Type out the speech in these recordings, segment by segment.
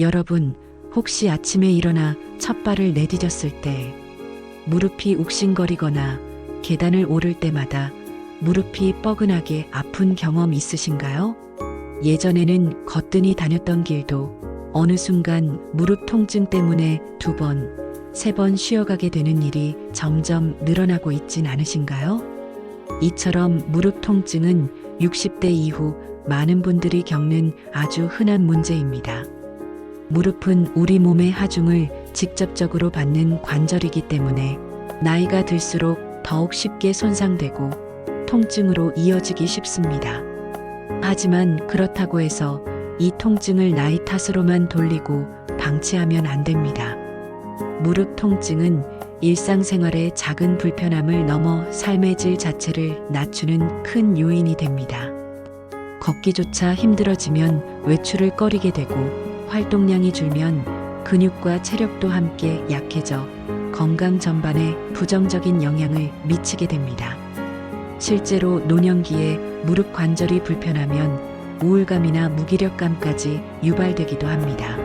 여러분, 혹시 아침에 일어나 첫 발을 내디뎠을 때 무릎이 욱신거리거나 계단을 오를 때마다 무릎이 뻐근하게 아픈 경험 있으신가요? 예전에는 거뜬히 다녔던 길도 어느 순간 무릎 통증 때문에 두 번, 세 번 쉬어가게 되는 일이 점점 늘어나고 있진 않으신가요? 이처럼 무릎 통증은 60대 이후 많은 분들이 겪는 아주 흔한 문제입니다. 무릎은 우리 몸의 하중을 직접적으로 받는 관절이기 때문에 나이가 들수록 더욱 쉽게 손상되고 통증으로 이어지기 쉽습니다. 하지만 그렇다고 해서 이 통증을 나이 탓으로만 돌리고 방치하면 안 됩니다. 무릎 통증은 일상생활의 작은 불편함을 넘어 삶의 질 자체를 낮추는 큰 요인이 됩니다. 걷기조차 힘들어지면 외출을 꺼리게 되고 활동량이 줄면 근육과 체력도 함께 약해져 건강 전반에 부정적인 영향을 미치게 됩니다. 실제로 노년기에 무릎 관절이 불편하면 우울감이나 무기력감까지 유발되기도 합니다.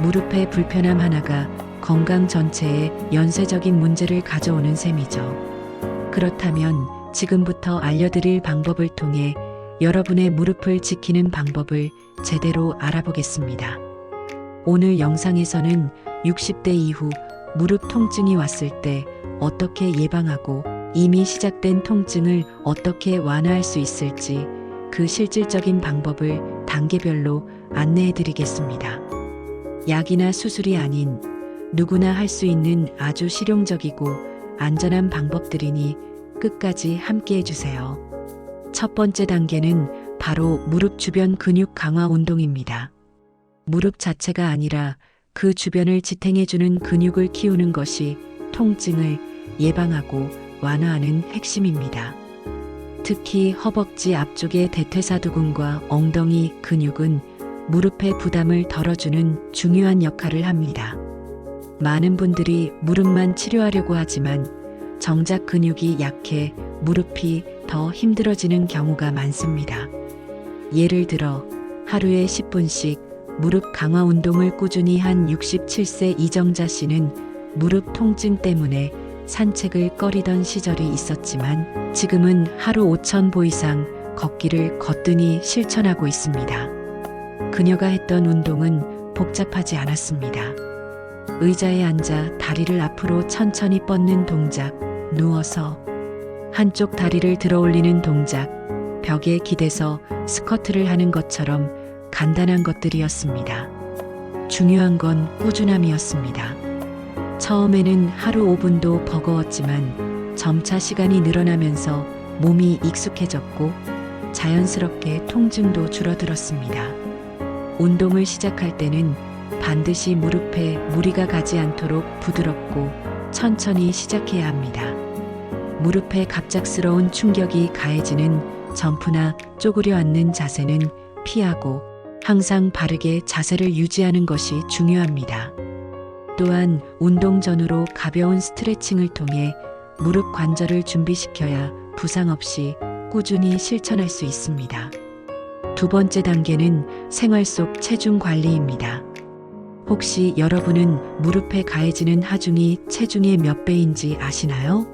무릎의 불편함 하나가 건강 전체에 연쇄적인 문제를 가져오는 셈이죠. 그렇다면 지금부터 알려드릴 방법을 통해 여러분의 무릎을 지키는 방법을 제대로 알아보겠습니다. 오늘 영상에서는 60대 이후 무릎 통증이 왔을 때 어떻게 예방하고 이미 시작된 통증을 어떻게 완화할 수 있을지 그 실질적인 방법을 단계별로 안내해 드리겠습니다. 약이나 수술이 아닌 누구나 할 수 있는 아주 실용적이고 안전한 방법들이니 끝까지 함께 해주세요. 첫 번째 단계는 바로 무릎 주변 근육 강화 운동입니다. 무릎 자체가 아니라 그 주변을 지탱해주는 근육을 키우는 것이 통증을 예방하고 완화하는 핵심입니다. 특히 허벅지 앞쪽의 대퇴사두근과 엉덩이 근육은 무릎의 부담을 덜어주는 중요한 역할을 합니다. 많은 분들이 무릎만 치료하려고 하지만 정작 근육이 약해 무릎이 더 힘들어지는 경우가 많습니다. 예를 들어 하루에 10분씩 무릎 강화 운동을 꾸준히 한 67세 이정자 씨는 무릎 통증 때문에 산책을 꺼리던 시절이 있었지만 지금은 하루 5,000보 이상 걷기를 거뜬히 실천하고 있습니다. 그녀가 했던 운동은 복잡하지 않았습니다. 의자에 앉아 다리를 앞으로 천천히 뻗는 동작, 누워서 한쪽 다리를 들어 올리는 동작, 벽에 기대서 스쿼트를 하는 것처럼 간단한 것들이었습니다. 중요한 건 꾸준함이었습니다. 처음에는 하루 5분도 버거웠지만 점차 시간이 늘어나면서 몸이 익숙해졌고 자연스럽게 통증도 줄어들었습니다. 운동을 시작할 때는 반드시 무릎에 무리가 가지 않도록 부드럽고 천천히 시작해야 합니다. 무릎에 갑작스러운 충격이 가해지는 점프나 쪼그려 앉는 자세는 피하고 항상 바르게 자세를 유지하는 것이 중요합니다. 또한 운동 전후로 가벼운 스트레칭을 통해 무릎 관절을 준비시켜야 부상 없이 꾸준히 실천할 수 있습니다. 두 번째 단계는 생활 속 체중 관리입니다. 혹시 여러분은 무릎에 가해지는 하중이 체중의 몇 배인지 아시나요?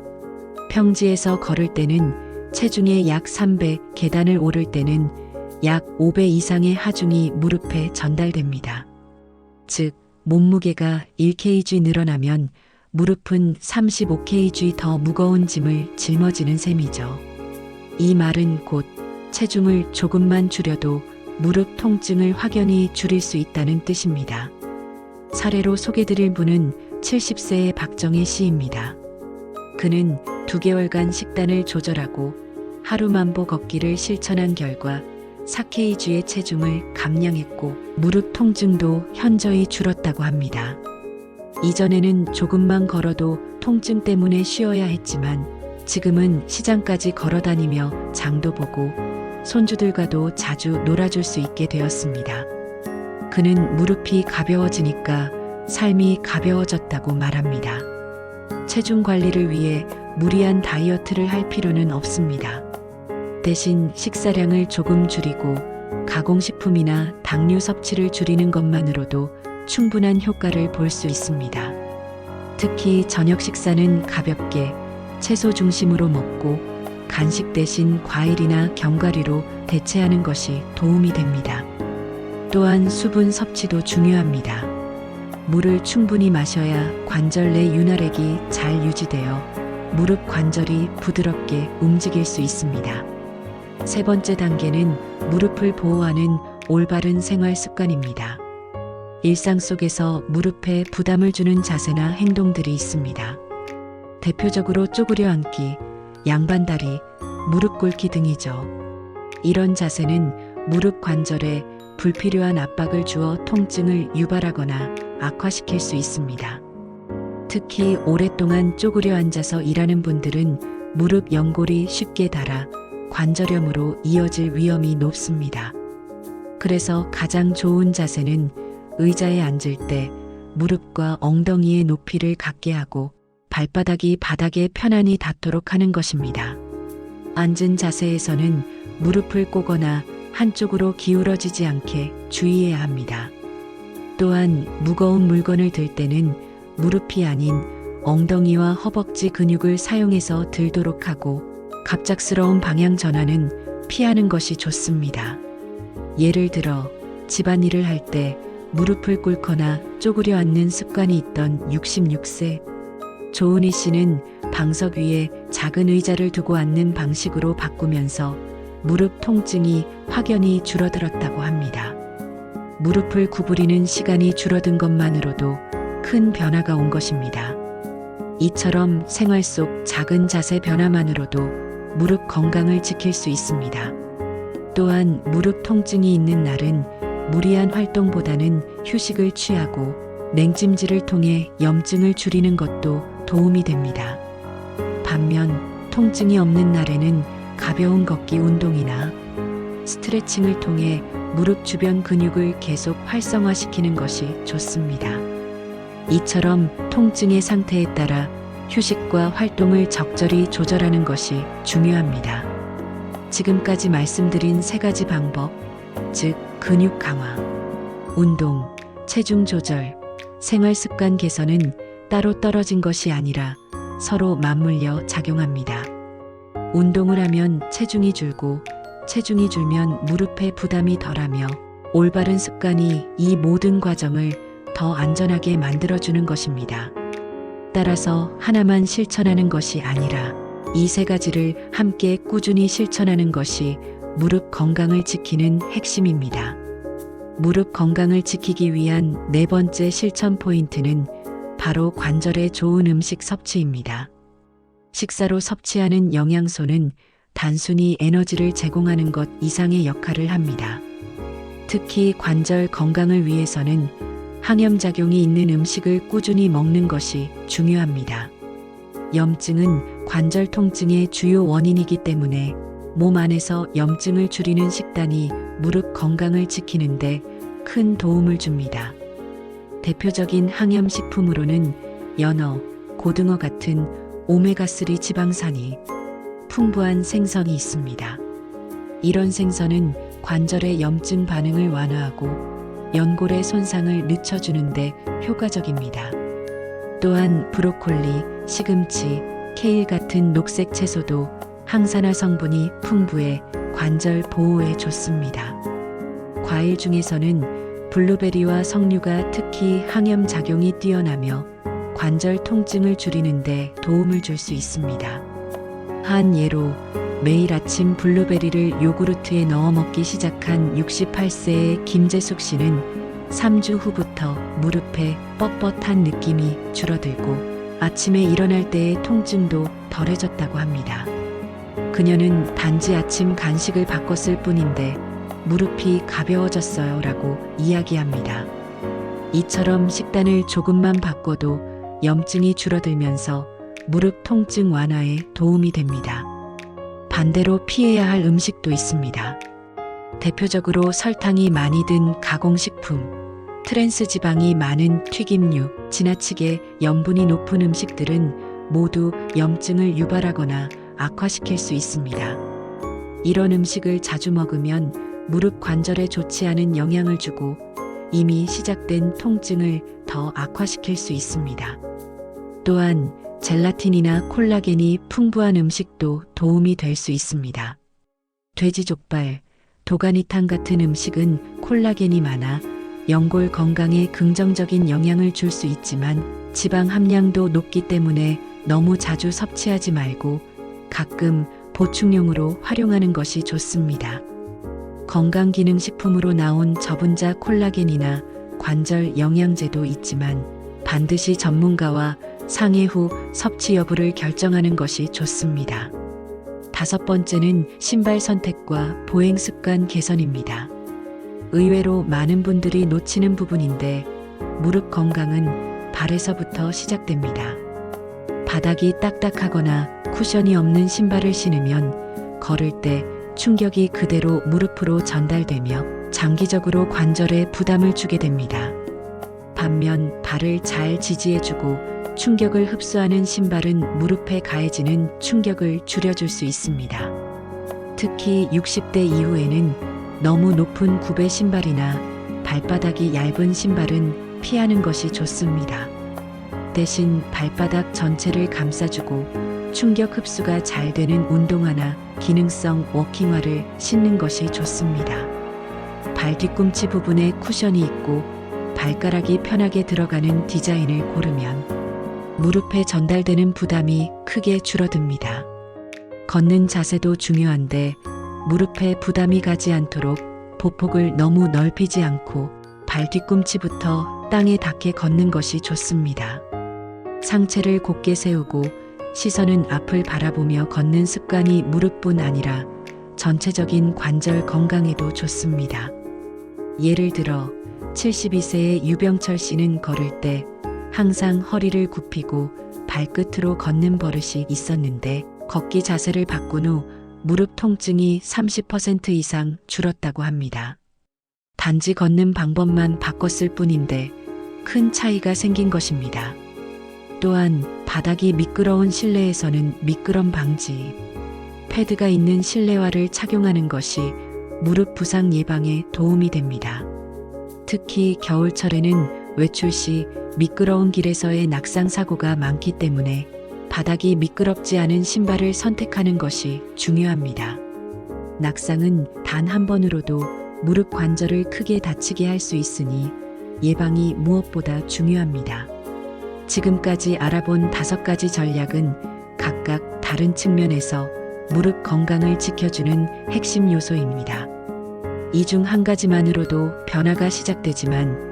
평지에서 걸을 때는 체중의 약 3배, 계단을 오를 때는 약 5배 이상의 하중이 무릎에 전달됩니다. 즉, 몸무게가 1kg 늘어나면 무릎은 35kg 더 무거운 짐을 짊어지는 셈이죠. 이 말은 곧 체중을 조금만 줄여도 무릎 통증을 확연히 줄일 수 있다는 뜻입니다. 사례로 소개드릴 분은 70세의 박정희 씨입니다. 그는 2개월간 식단을 조절하고 하루 만보 걷기를 실천한 결과 4kg의 체중을 감량했고 무릎 통증도 현저히 줄었다고 합니다. 이전에는 조금만 걸어도 통증 때문에 쉬어야 했지만 지금은 시장까지 걸어 다니며 장도 보고 손주들과도 자주 놀아줄 수 있게 되었습니다. 그는 무릎이 가벼워지니까 삶이 가벼워졌다고 말합니다. 체중 관리를 위해 무리한 다이어트를 할 필요는 없습니다. 대신 식사량을 조금 줄이고 가공식품이나 당류 섭취를 줄이는 것만으로도 충분한 효과를 볼 수 있습니다. 특히 저녁 식사는 가볍게 채소 중심으로 먹고 간식 대신 과일이나 견과류로 대체하는 것이 도움이 됩니다. 또한 수분 섭취도 중요합니다. 물을 충분히 마셔야 관절 내 윤활액이 잘 유지되어 무릎 관절이 부드럽게 움직일 수 있습니다. 세 번째 단계는 무릎을 보호하는 올바른 생활 습관입니다. 일상 속에서 무릎에 부담을 주는 자세나 행동들이 있습니다. 대표적으로 쪼그려 앉기, 양반다리, 무릎 꿇기 등이죠. 이런 자세는 무릎 관절에 불필요한 압박을 주어 통증을 유발하거나 악화시킬 수 있습니다. 특히 오랫동안 쪼그려 앉아서 일하는 분들은 무릎 연골이 쉽게 닳아 관절염으로 이어질 위험이 높습니다. 그래서 가장 좋은 자세는 의자에 앉을 때 무릎과 엉덩이의 높이를 같게 하고 발바닥이 바닥에 편안히 닿도록 하는 것입니다. 앉은 자세에서는 무릎을 꼬거나 한쪽으로 기울어지지 않게 주의해야 합니다. 또한 무거운 물건을 들 때는 무릎이 아닌 엉덩이와 허벅지 근육을 사용해서 들도록 하고 갑작스러운 방향 전환은 피하는 것이 좋습니다. 예를 들어 집안일을 할 때 무릎을 꿇거나 쪼그려 앉는 습관이 있던 66세 조은희 씨는 방석 위에 작은 의자를 두고 앉는 방식으로 바꾸면서 무릎 통증이 확연히 줄어들었다고 합니다. 무릎을 구부리는 시간이 줄어든 것만으로도 큰 변화가 온 것입니다. 이처럼 생활 속 작은 자세 변화만으로도 무릎 건강을 지킬 수 있습니다. 또한 무릎 통증이 있는 날은 무리한 활동보다는 휴식을 취하고 냉찜질을 통해 염증을 줄이는 것도 도움이 됩니다. 반면 통증이 없는 날에는 가벼운 걷기 운동이나 스트레칭을 통해 무릎 주변 근육을 계속 활성화시키는 것이 좋습니다. 이처럼 통증의 상태에 따라 휴식과 활동을 적절히 조절하는 것이 중요합니다. 지금까지 말씀드린 세 가지 방법, 즉, 근육 강화, 운동, 체중 조절, 생활 습관 개선은 따로 떨어진 것이 아니라 서로 맞물려 작용합니다. 운동을 하면 체중이 줄고 체중이 줄면 무릎에 부담이 덜하며 올바른 습관이 이 모든 과정을 더 안전하게 만들어주는 것입니다. 따라서 하나만 실천하는 것이 아니라 이 세 가지를 함께 꾸준히 실천하는 것이 무릎 건강을 지키는 핵심입니다. 무릎 건강을 지키기 위한 네 번째 실천 포인트는 바로 관절에 좋은 음식 섭취입니다. 식사로 섭취하는 영양소는 단순히 에너지를 제공하는 것 이상의 역할을 합니다. 특히 관절 건강을 위해서는 항염작용이 있는 음식을 꾸준히 먹는 것이 중요합니다. 염증은 관절 통증의 주요 원인이기 때문에 몸 안에서 염증을 줄이는 식단이 무릎 건강을 지키는데 큰 도움을 줍니다. 대표적인 항염식품으로는 연어, 고등어 같은 오메가3 지방산이 풍부한 생선이 있습니다. 이런 생선은 관절의 염증 반응을 완화하고 연골의 손상을 늦춰주는데 효과적입니다. 또한 브로콜리, 시금치, 케일 같은 녹색 채소도 항산화 성분이 풍부해 관절 보호에 좋습니다. 과일 중에서는 블루베리와 석류가 특히 항염 작용이 뛰어나며 관절 통증을 줄이는데 도움을 줄 수 있습니다. 한 예로 매일 아침 블루베리를 요구르트에 넣어 먹기 시작한 68세의 김재숙 씨는 3주 후부터 무릎에 뻣뻣한 느낌이 줄어들고 아침에 일어날 때의 통증도 덜해졌다고 합니다. 그녀는 단지 아침 간식을 바꿨을 뿐인데 무릎이 가벼워졌어요 라고 이야기합니다. 이처럼 식단을 조금만 바꿔도 염증이 줄어들면서 무릎 통증 완화에 도움이 됩니다. 반대로 피해야 할 음식도 있습니다. 대표적으로 설탕이 많이 든 가공식품, 트랜스 지방이 많은 튀김류, 지나치게 염분이 높은 음식들은 모두 염증을 유발하거나 악화시킬 수 있습니다. 이런 음식을 자주 먹으면 무릎 관절에 좋지 않은 영향을 주고 이미 시작된 통증을 더 악화시킬 수 있습니다. 또한 젤라틴이나 콜라겐이 풍부한 음식도 도움이 될 수 있습니다. 돼지 족발, 도가니탕 같은 음식은 콜라겐이 많아 연골 건강에 긍정적인 영향을 줄 수 있지만 지방 함량도 높기 때문에 너무 자주 섭취하지 말고 가끔 보충용으로 활용하는 것이 좋습니다. 건강기능식품으로 나온 저분자 콜라겐이나 관절 영양제도 있지만 반드시 전문가와 상해 후 섭취 여부를 결정하는 것이 좋습니다. 다섯 번째는 신발 선택과 보행 습관 개선입니다. 의외로 많은 분들이 놓치는 부분인데 무릎 건강은 발에서부터 시작됩니다. 바닥이 딱딱하거나 쿠션이 없는 신발을 신으면 걸을 때 충격이 그대로 무릎으로 전달되며 장기적으로 관절에 부담을 주게 됩니다. 반면 발을 잘 지지해주고 충격을 흡수하는 신발은 무릎에 가해지는 충격을 줄여줄 수 있습니다. 특히 60대 이후에는 너무 높은 굽의 신발이나 발바닥이 얇은 신발은 피하는 것이 좋습니다. 대신 발바닥 전체를 감싸주고 충격 흡수가 잘 되는 운동화나 기능성 워킹화를 신는 것이 좋습니다. 발 뒤꿈치 부분에 쿠션이 있고 발가락이 편하게 들어가는 디자인을 고르면 무릎에 전달되는 부담이 크게 줄어듭니다. 걷는 자세도 중요한데 무릎에 부담이 가지 않도록 보폭을 너무 넓히지 않고 발 뒤꿈치부터 땅에 닿게 걷는 것이 좋습니다. 상체를 곧게 세우고 시선은 앞을 바라보며 걷는 습관이 무릎뿐 아니라 전체적인 관절 건강에도 좋습니다. 예를 들어 72세의 유병철 씨는 걸을 때 항상 허리를 굽히고 발끝으로 걷는 버릇이 있었는데 걷기 자세를 바꾼 후 무릎 통증이 30% 이상 줄었다고 합니다. 단지 걷는 방법만 바꿨을 뿐인데 큰 차이가 생긴 것입니다. 또한 바닥이 미끄러운 실내에서는 미끄럼 방지, 패드가 있는 실내화를 착용하는 것이 무릎 부상 예방에 도움이 됩니다. 특히 겨울철에는 외출 시 미끄러운 길에서의 낙상 사고가 많기 때문에 바닥이 미끄럽지 않은 신발을 선택하는 것이 중요합니다. 낙상은 단 한 번으로도 무릎 관절을 크게 다치게 할 수 있으니 예방이 무엇보다 중요합니다. 지금까지 알아본 다섯 가지 전략은 각각 다른 측면에서 무릎 건강을 지켜주는 핵심 요소입니다. 이 중 한 가지만으로도 변화가 시작되지만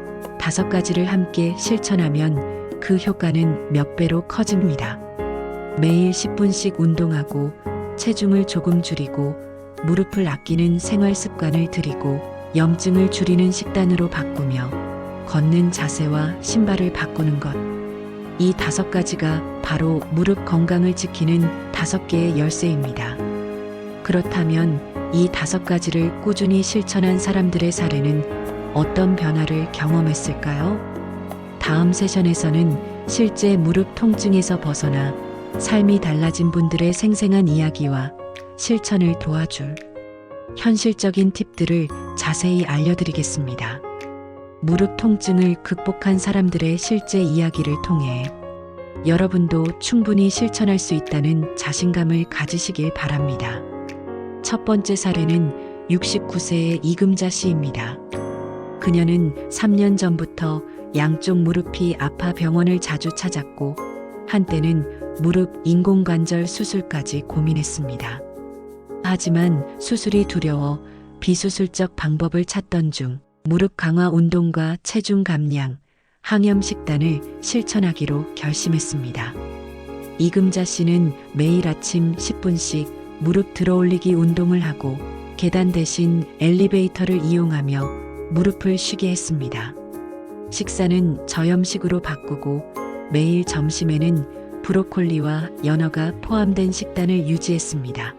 다섯 가지를 함께 실천하면 그 효과는 몇 배로 커집니다. 매일 10분씩 운동하고 체중을 조금 줄이고 무릎을 아끼는 생활 습관을 들이고 염증을 줄이는 식단으로 바꾸며 걷는 자세와 신발을 바꾸는 것. 이 다섯 가지가 바로 무릎 건강을 지키는 다섯 개의 열쇠입니다. 그렇다면 이 다섯 가지를 꾸준히 실천한 사람들의 사례는 어떤 변화를 경험했을까요? 다음 세션에서는 실제 무릎 통증에서 벗어나 삶이 달라진 분들의 생생한 이야기와 실천을 도와줄 현실적인 팁들을 자세히 알려드리겠습니다. 무릎 통증을 극복한 사람들의 실제 이야기를 통해 여러분도 충분히 실천할 수 있다는 자신감을 가지시길 바랍니다. 첫 번째 사례는 69세의 이금자 씨입니다. 그녀는 3년 전부터 양쪽 무릎이 아파 병원을 자주 찾았고 한때는 무릎 인공관절 수술까지 고민했습니다. 하지만 수술이 두려워 비수술적 방법을 찾던 중 무릎 강화 운동과 체중 감량, 항염 식단을 실천하기로 결심했습니다. 이금자 씨는 매일 아침 10분씩 무릎 들어올리기 운동을 하고 계단 대신 엘리베이터를 이용하며 무릎을 쉬게 했습니다. 식사는 저염식으로 바꾸고 매일 점심에는 브로콜리와 연어가 포함된 식단을 유지했습니다.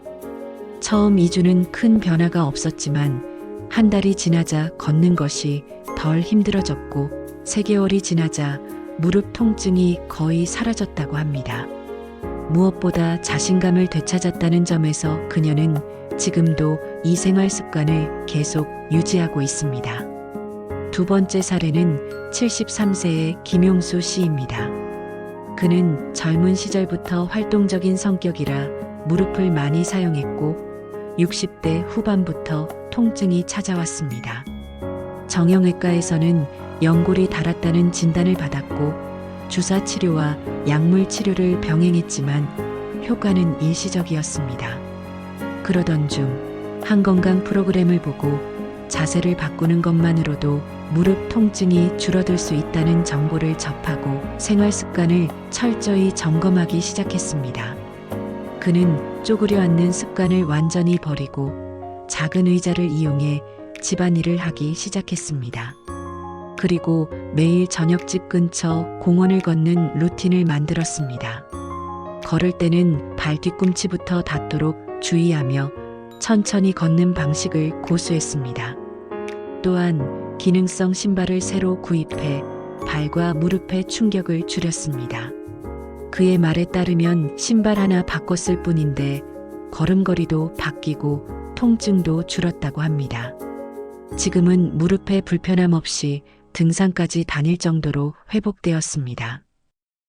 처음 2주는 큰 변화가 없었지만 한 달이 지나자 걷는 것이 덜 힘들어졌고 3개월이 지나자 무릎 통증이 거의 사라졌다고 합니다. 무엇보다 자신감을 되찾았다는 점에서 그녀는 지금도 이 생활 습관을 계속 유지하고 있습니다. 두 번째 사례는 73세의 김용수 씨입니다. 그는 젊은 시절부터 활동적인 성격이라 무릎을 많이 사용했고 60대 후반부터 통증이 찾아왔습니다. 정형외과에서는 연골이 닳았다는 진단을 받았고 주사 치료와 약물 치료를 병행했지만 효과는 일시적이었습니다. 그러던 중 한 건강 프로그램을 보고 자세를 바꾸는 것만으로도 무릎 통증이 줄어들 수 있다는 정보를 접하고 생활 습관을 철저히 점검하기 시작했습니다. 그는 쪼그려 앉는 습관을 완전히 버리고 작은 의자를 이용해 집안일을 하기 시작했습니다. 그리고 매일 저녁집 근처 공원을 걷는 루틴을 만들었습니다. 걸을 때는 발 뒤꿈치부터 닿도록 주의하며 천천히 걷는 방식을 고수했습니다. 또한 기능성 신발을 새로 구입해 발과 무릎의 충격을 줄였습니다. 그의 말에 따르면 신발 하나 바꿨을 뿐인데 걸음걸이도 바뀌고 통증도 줄었다고 합니다. 지금은 무릎에 불편함 없이 등산까지 다닐 정도로 회복되었습니다.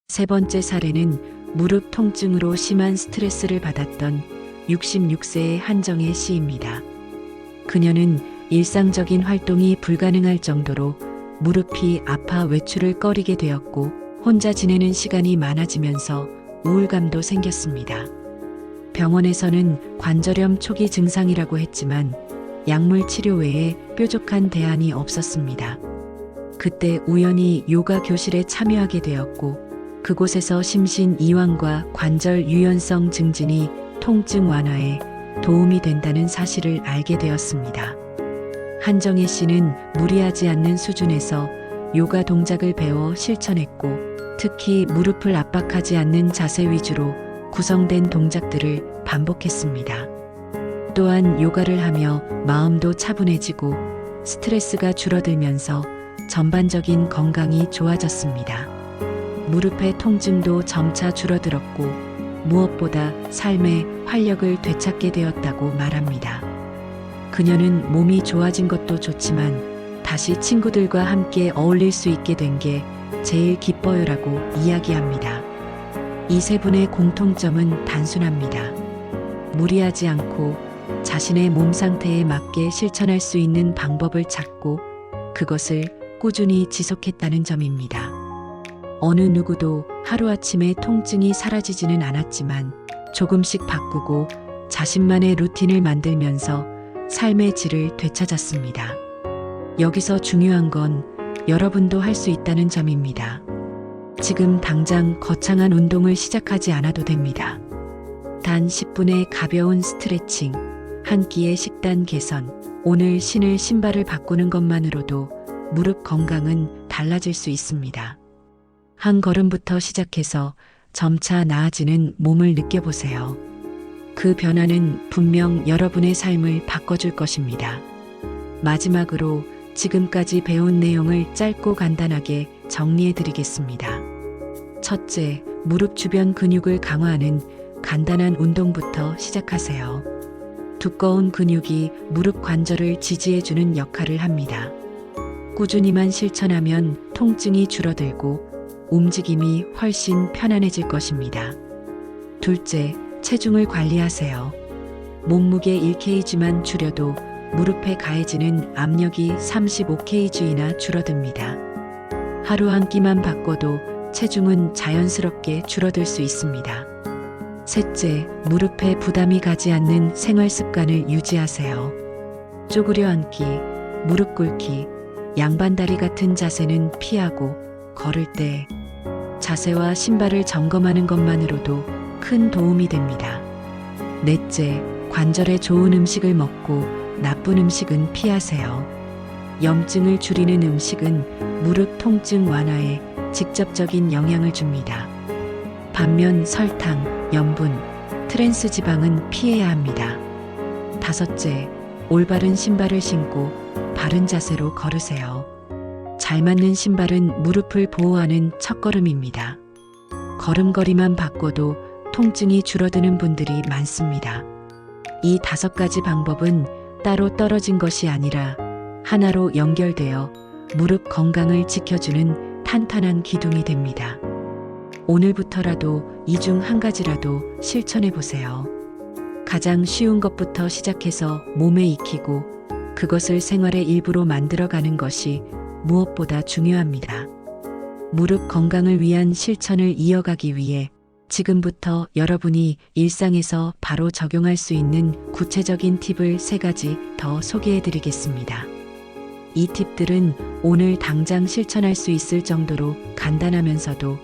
세 번째 사례는 무릎 통증으로 심한 스트레스를 받았던 66세의 한정혜 씨입니다. 그녀는 일상적인 활동이 불가능할 정도로 무릎이 아파 외출을 꺼리게 되었고 혼자 지내는 시간이 많아지면서 우울감도 생겼습니다. 병원에서는 관절염 초기 증상이라고 했지만 약물 치료 외에 뾰족한 대안이 없었습니다. 그때 우연히 요가 교실에 참여하게 되었고 그곳에서 심신 이완과 관절 유연성 증진이 통증 완화에 도움이 된다는 사실을 알게 되었습니다. 한정혜 씨는 무리하지 않는 수준에서 요가 동작을 배워 실천했고 특히 무릎을 압박하지 않는 자세 위주로 구성된 동작들을 반복했습니다. 또한 요가를 하며 마음도 차분해지고 스트레스가 줄어들면서 전반적인 건강이 좋아졌습니다. 무릎의 통증도 점차 줄어들었고 무엇보다 삶의 활력을 되찾게 되었다고 말합니다. 그녀는 몸이 좋아진 것도 좋지만 다시 친구들과 함께 어울릴 수 있게 된 게 제일 기뻐요라고 이야기합니다. 이 세 분의 공통점은 단순합니다. 무리하지 않고 자신의 몸 상태에 맞게 실천할 수 있는 방법을 찾고 그것을 꾸준히 지속했다는 점입니다. 어느 누구도 하루아침에 통증이 사라지지는 않았지만 조금씩 바꾸고 자신만의 루틴을 만들면서 삶의 질을 되찾았습니다. 여기서 중요한 건 여러분도 할 수 있다는 점입니다. 지금 당장 거창한 운동을 시작하지 않아도 됩니다. 단 10분의 가벼운 스트레칭, 한 끼의 식단 개선, 오늘 신을 신발을 바꾸는 것만으로도 무릎 건강은 달라질 수 있습니다. 한 걸음부터 시작해서 점차 나아지는 몸을 느껴보세요. 그 변화는 분명 여러분의 삶을 바꿔줄 것입니다. 마지막으로 지금까지 배운 내용을 짧고 간단하게 정리해 드리겠습니다. 첫째, 무릎 주변 근육을 강화하는 간단한 운동부터 시작하세요. 두꺼운 근육이 무릎 관절을 지지해 주는 역할을 합니다. 꾸준히만 실천하면 통증이 줄어들고 움직임이 훨씬 편안해질 것입니다. 둘째, 체중을 관리하세요. 몸무게 1kg만 줄여도 무릎에 가해지는 압력이 35kg나 줄어듭니다. 하루 한 끼만 바꿔도 체중은 자연스럽게 줄어들 수 있습니다. 셋째, 무릎에 부담이 가지 않는 생활 습관을 유지하세요. 쪼그려 앉기, 무릎 꿇기, 양반다리 같은 자세는 피하고 걸을 때 자세와 신발을 점검하는 것만으로도 큰 도움이 됩니다. 넷째, 관절에 좋은 음식을 먹고 나쁜 음식은 피하세요. 염증을 줄이는 음식은 무릎 통증 완화에 직접적인 영향을 줍니다. 반면 설탕, 염분, 트랜스 지방은 피해야 합니다. 다섯째, 올바른 신발을 신고 바른 자세로 걸으세요. 잘 맞는 신발은 무릎을 보호하는 첫걸음입니다. 걸음걸이만 바꿔도 통증이 줄어드는 분들이 많습니다. 이 다섯 가지 방법은 따로 떨어진 것이 아니라 하나로 연결되어 무릎 건강을 지켜주는 탄탄한 기둥이 됩니다. 오늘부터라도 이 중 한 가지라도 실천해 보세요. 가장 쉬운 것부터 시작해서 몸에 익히고 그것을 생활의 일부로 만들어가는 것이 무엇보다 중요합니다. 무릎 건강을 위한 실천을 이어가기 위해 지금부터 여러분이 일상에서 바로 적용할 수 있는 구체적인 팁을 세 가지 더 소개해 드리겠습니다. 이 팁들은 오늘 당장 실천할 수 있을 정도로 간단하면서도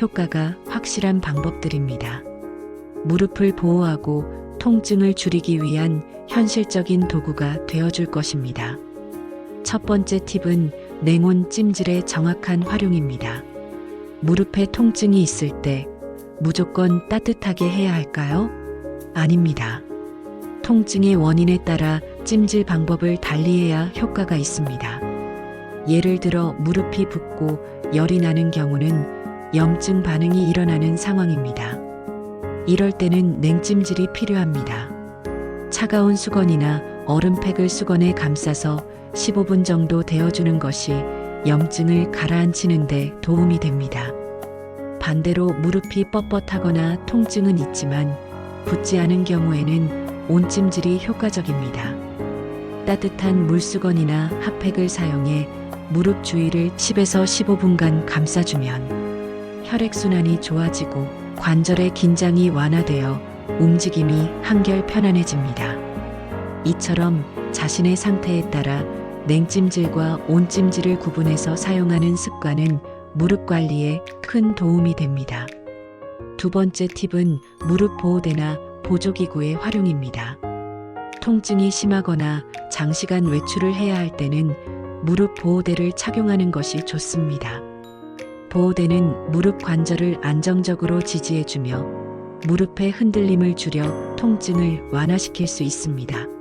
효과가 확실한 방법들입니다. 무릎을 보호하고 통증을 줄이기 위한 현실적인 도구가 되어줄 것입니다. 첫 번째 팁은 냉온 찜질의 정확한 활용입니다. 무릎에 통증이 있을 때 무조건 따뜻하게 해야 할까요? 아닙니다. 통증의 원인에 따라 찜질 방법을 달리해야 효과가 있습니다. 예를 들어 무릎이 붓고 열이 나는 경우는 염증 반응이 일어나는 상황입니다. 이럴 때는 냉찜질이 필요합니다. 차가운 수건이나 얼음팩을 수건에 감싸서 15분 정도 데워주는 것이 염증을 가라앉히는데 도움이 됩니다. 반대로 무릎이 뻣뻣하거나 통증은 있지만 붓지 않은 경우에는 온찜질이 효과적입니다. 따뜻한 물수건이나 핫팩을 사용해 무릎 주위를 10에서 15분간 감싸주면 혈액순환이 좋아지고 관절의 긴장이 완화되어 움직임이 한결 편안해집니다. 이처럼 자신의 상태에 따라 냉찜질과 온찜질을 구분해서 사용하는 습관은 무릎 관리에 큰 도움이 됩니다. 두 번째 팁은 무릎 보호대나 보조기구의 활용입니다. 통증이 심하거나 장시간 외출을 해야 할 때는 무릎 보호대를 착용하는 것이 좋습니다. 보호대는 무릎 관절을 안정적으로 지지해주며 무릎의 흔들림을 줄여 통증을 완화시킬 수 있습니다.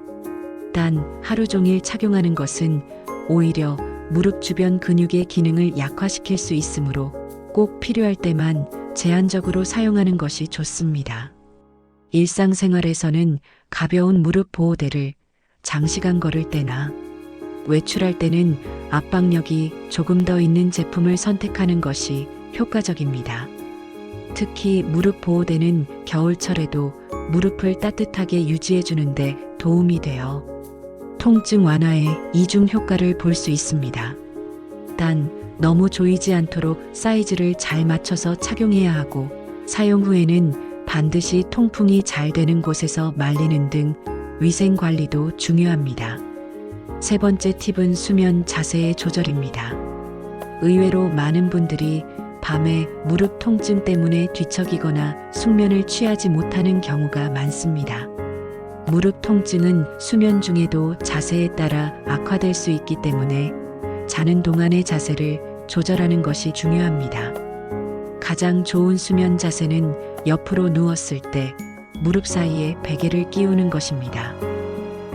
단 하루 종일 착용하는 것은 오히려 무릎 주변 근육의 기능을 약화시킬 수 있으므로 꼭 필요할 때만 제한적으로 사용하는 것이 좋습니다. 일상생활에서는 가벼운 무릎 보호대를 장시간 걸을 때나 외출할 때는 압박력이 조금 더 있는 제품을 선택하는 것이 효과적입니다. 특히 무릎 보호대는 겨울철에도 무릎을 따뜻하게 유지해 주는데 도움이 되어 통증 완화에 이중 효과를 볼 수 있습니다. 단 너무 조이지 않도록 사이즈를 잘 맞춰서 착용해야 하고 사용 후에는 반드시 통풍이 잘 되는 곳에서 말리는 등 위생 관리도 중요합니다. 세 번째 팁은 수면 자세의 조절입니다. 의외로 많은 분들이 밤에 무릎 통증 때문에 뒤척이거나 숙면을 취하지 못하는 경우가 많습니다. 무릎 통증은 수면 중에도 자세에 따라 악화될 수 있기 때문에 자는 동안의 자세를 조절하는 것이 중요합니다. 가장 좋은 수면 자세는 옆으로 누웠을 때 무릎 사이에 베개를 끼우는 것입니다.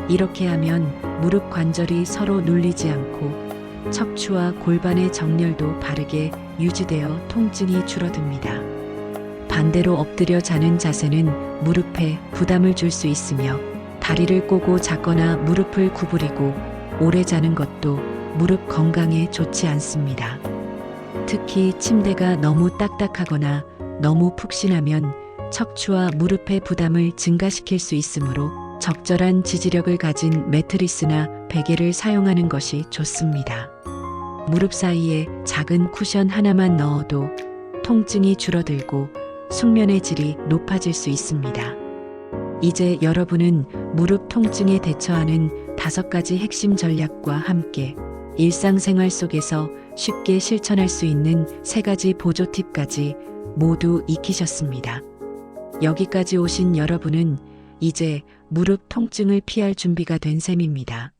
이렇게 하면 무릎 관절이 서로 눌리지 않고 척추와 골반의 정렬도 바르게 유지되어 통증이 줄어듭니다. 반대로 엎드려 자는 자세는 무릎에 부담을 줄 수 있으며 다리를 꼬고 자거나 무릎을 구부리고 오래 자는 것도 무릎 건강에 좋지 않습니다. 특히 침대가 너무 딱딱하거나 너무 푹신하면 척추와 무릎의 부담을 증가시킬 수 있으므로 적절한 지지력을 가진 매트리스나 베개를 사용하는 것이 좋습니다. 무릎 사이에 작은 쿠션 하나만 넣어도 통증이 줄어들고 숙면의 질이 높아질 수 있습니다. 이제 여러분은 무릎 통증에 대처하는 다섯 가지 핵심 전략과 함께 일상생활 속에서 쉽게 실천할 수 있는 세 가지 보조 팁까지 모두 익히셨습니다. 여기까지 오신 여러분은 이제 무릎 통증을 피할 준비가 된 셈입니다.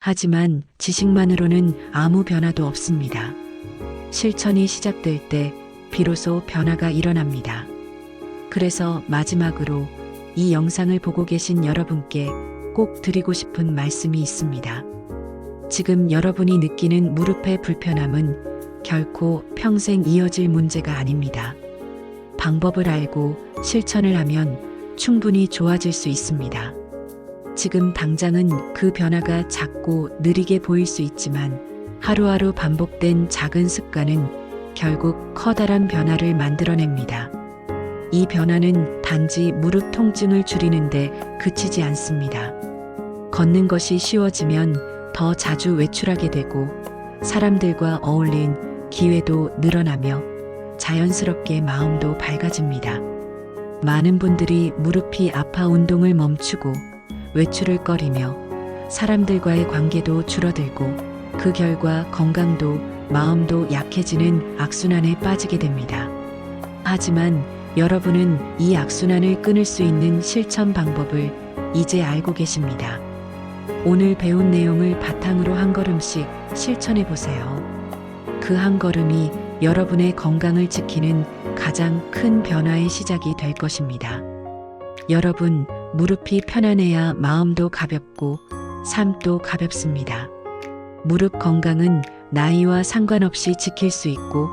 하지만 지식만으로는 아무 변화도 없습니다. 실천이 시작될 때 비로소 변화가 일어납니다. 그래서 마지막으로 이 영상을 보고 계신 여러분께 꼭 드리고 싶은 말씀이 있습니다. 지금 여러분이 느끼는 무릎의 불편함은 결코 평생 이어질 문제가 아닙니다. 방법을 알고 실천을 하면 충분히 좋아질 수 있습니다. 지금 당장은 그 변화가 작고 느리게 보일 수 있지만 하루하루 반복된 작은 습관은 결국 커다란 변화를 만들어냅니다. 이 변화는 단지 무릎 통증을 줄이는데 그치지 않습니다. 걷는 것이 쉬워지면 더 자주 외출하게 되고 사람들과 어울린 기회도 늘어나며 자연스럽게 마음도 밝아집니다. 많은 분들이 무릎이 아파 운동을 멈추고 외출을 꺼리며 사람들과의 관계도 줄어들고 그 결과 건강도 마음도 약해지는 악순환에 빠지게 됩니다. 하지만 여러분은 이 악순환을 끊을 수 있는 실천 방법을 이제 알고 계십니다. 오늘 배운 내용을 바탕으로 한 걸음씩 실천해 보세요. 그 한 걸음이 여러분의 건강을 지키는 가장 큰 변화의 시작이 될 것입니다. 여러분, 무릎이 편안해야 마음도 가볍고 삶도 가볍습니다. 무릎 건강은 나이와 상관없이 지킬 수 있고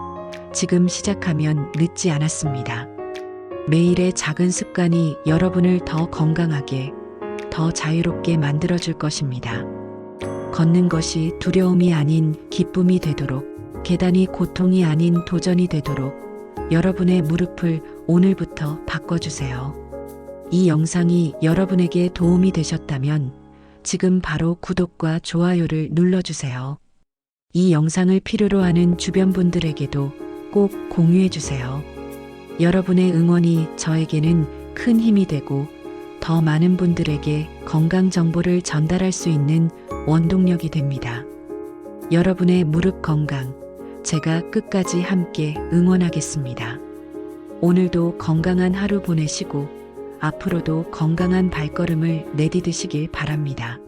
지금 시작하면 늦지 않았습니다. 매일의 작은 습관이 여러분을 더 건강하게, 더 자유롭게 만들어줄 것입니다. 걷는 것이 두려움이 아닌 기쁨이 되도록, 계단이 고통이 아닌 도전이 되도록 여러분의 무릎을 오늘부터 바꿔주세요. 이 영상이 여러분에게 도움이 되셨다면 지금 바로 구독과 좋아요를 눌러주세요. 이 영상을 필요로 하는 주변 분들에게도 꼭 공유해 주세요. 여러분의 응원이 저에게는 큰 힘이 되고 더 많은 분들에게 건강 정보를 전달할 수 있는 원동력이 됩니다. 여러분의 무릎 건강, 제가 끝까지 함께 응원하겠습니다. 오늘도 건강한 하루 보내시고 앞으로도 건강한 발걸음을 내디드시길 바랍니다.